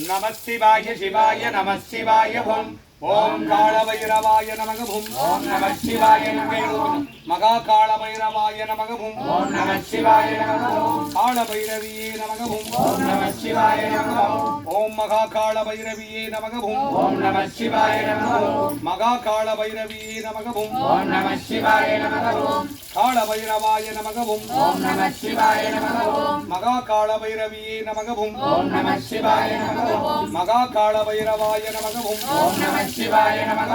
நம சிவாய சிவாய நம சிவாய ஓம். ஓம் காளபைரவாய நமக பும் ஓம் நம சிவாய நமக மகா காளபைரவாய நமக பும் ஓம் நம சிவாய நமக காளபைரவியே நமக பும் ஓம் நம சிவாய நமக ஓம் மகா காளபைரவியே நமக பும் ஓம் நம சிவாய நமக மகா காளபைரவியே நமக பும் ஓம் நம சிவாய நமக காளபைரவாய நமக பும் ஓம் நம சிவாய நமக மகா காளபைரவியே நமக பும் ஓம் நம சிவாய நமக மகா காளபைரவாய நமக பும் ஓம் நம சிவாய நமக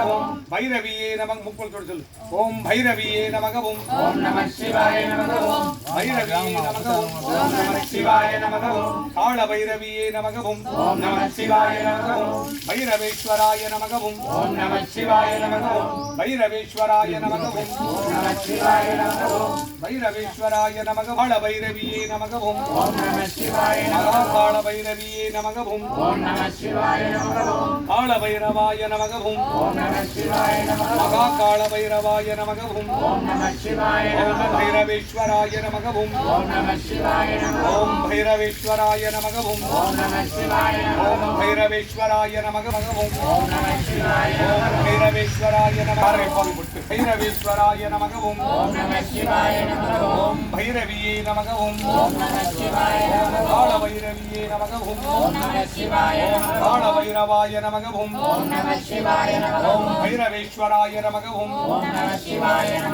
பைரவியே நமக முப்பல் சொல்லு. ஓம் பைரவியே நமகவும். ஓம் நம சிவாய நமகவும். பைரவியே நமகவும். ஓம் நம சிவாய நமகவும். காள பைரவியே நமகவும். ஓம் நம சிவாய நமகவும். பைரவேஸ்வராய நமகவும். ஓம் நம சிவாய நமகவும். பைரவேஸ்வராய நமகவும். ஓம் நம சிவாய நமகவும். halo. பைரவேஸ்வராய நமக காள பைரவியே நமகவும் ஓம் நம சிவாய மகா காள பைரவியே நமகவும் ஓம் நம சிவாய நமகவும் காள பைரவாய நமகவும் ஓம் நம சிவாய நமக மகா கால பைரவாய நமகவும் ஓம் நம சிவாய ஓம் பைரவேஸ்வராய நமகவும் ஓம் நம சிவாய ஓம் பைரவேஸ்வராய நமகவும் ஓம் நம சிவாய ஓம் பைரவேஸ்வராய நமகவும் ஓம் நம சிவாய பைரவேஸ்வராய நமக பைரவேஸ்வராய நமகவும் ஓம் நம சிவாய ஓம் பைரவியே நமகவும் ஓம் ஓம் காள பைரவியே நமகவும் ஓம் ஓம் காள பைரவாய நமகவும் ஓம் ஓம் பைரவேஸ்வராய நமகவும் ஓம்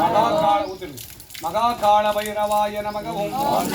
மகா காள உதிரு மகா காள பைரவாய நமகவும் ஓம்